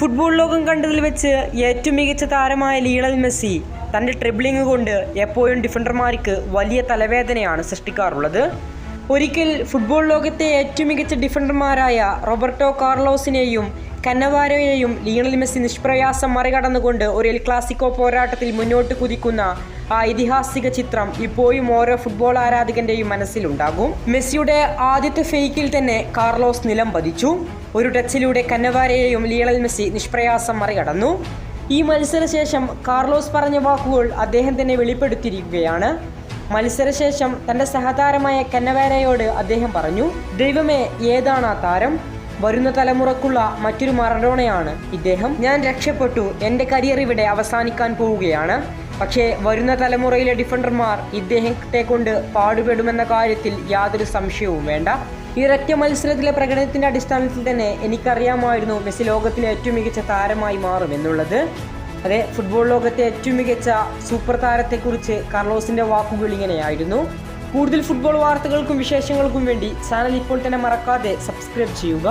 Football ലോകം കണ്ടതിൽ വെച്ച് ഏറ്റവും മികച്ച താരമായ ലീണൽ മെസ്സി തന്റെ ട്രിബിളിംഗ് കൊണ്ട് എപ്പോഴും ഡിഫൻഡർമാർക്ക് വലിയ തലവേദനയാണ് സൃഷ്ടിക്കാറുള്ളത്. ഒരിക്കൽ ഫുട്ബോൾ ലോകത്തെ ഏറ്റവും മികച്ച ഡിഫൻഡർമാരായ റോബർട്ടോ കാർലോസിനെയും കന്നവാരയെയും ലിയണൽ മെസ്സി നിഷ്പ്രയാസം മറികടന്നുകൊണ്ട് ഒരു എൽ ക്ലാസിക്കോ പോരാട്ടത്തിൽ മുന്നോട്ട് കുതിക്കുന്ന ആ ഐതിഹാസിക ചിത്രം ഇപ്പോഴും ഓരോ ഫുട്ബോൾ ആരാധകന്റെയും മനസ്സിലുണ്ടാകും. മെസ്സിയുടെ ആദ്യത്തെ ഫേക്കിൽ തന്നെ കാർലോസ് നിലം പതിച്ചു. ഒരു ടച്ചിലൂടെ കന്നവാരയെയും ലിയണൽ മെസ്സി നിഷ്പ്രയാസം മറികടന്നു. ഈ മത്സരശേഷം കാർലോസ് പറഞ്ഞ വാക്കുകൾ അദ്ദേഹം തന്നെ വെളിപ്പെടുത്തിയിരിക്കുകയാണ്. മത്സരശേഷം തന്റെ സഹതാരമായ കന്നവാരയോട് അദ്ദേഹം പറഞ്ഞു ദൈവമേ ഏതാണ് ആ താരം? വരുന്ന തലമുറക്കുള്ള മറ്റൊരു മറഡോണയാണ് ഇദ്ദേഹം. ഞാൻ രക്ഷപ്പെട്ടു. എന്റെ കരിയർ ഇവിടെ അവസാനിക്കാൻ പോവുകയാണ്. പക്ഷേ വരുന്ന തലമുറയിലെ ഡിഫൻഡർമാർ ഇദ്ദേഹത്തെ കൊണ്ട് പാടുപെടുമെന്ന കാര്യത്തിൽ യാതൊരു സംശയവും വേണ്ട. ഈ ഒരൊറ്റ മത്സരത്തിലെ പ്രകടനത്തിന്റെ അടിസ്ഥാനത്തിൽ തന്നെ എനിക്കറിയാമായിരുന്നു മെസ്സി ലോകത്തിലെ ഏറ്റവും മികച്ച താരമായി മാറും എന്നുള്ളത് അതെ ഫുട്ബോൾ ലോകത്തെ ഏറ്റവും മികച്ച സൂപ്പർ താരത്തെക്കുറിച്ച് കർലോസിന്റെ വാക്കുകൾ ഇങ്ങനെയായിരുന്നു. കൂടുതൽ ഫുട്ബോൾ വാർത്തകൾക്കും വിശേഷങ്ങൾക്കും വേണ്ടി ചാനൽ ഇപ്പോൾ തന്നെ മറക്കാതെ സബ്സ്ക്രൈബ് ചെയ്യുക.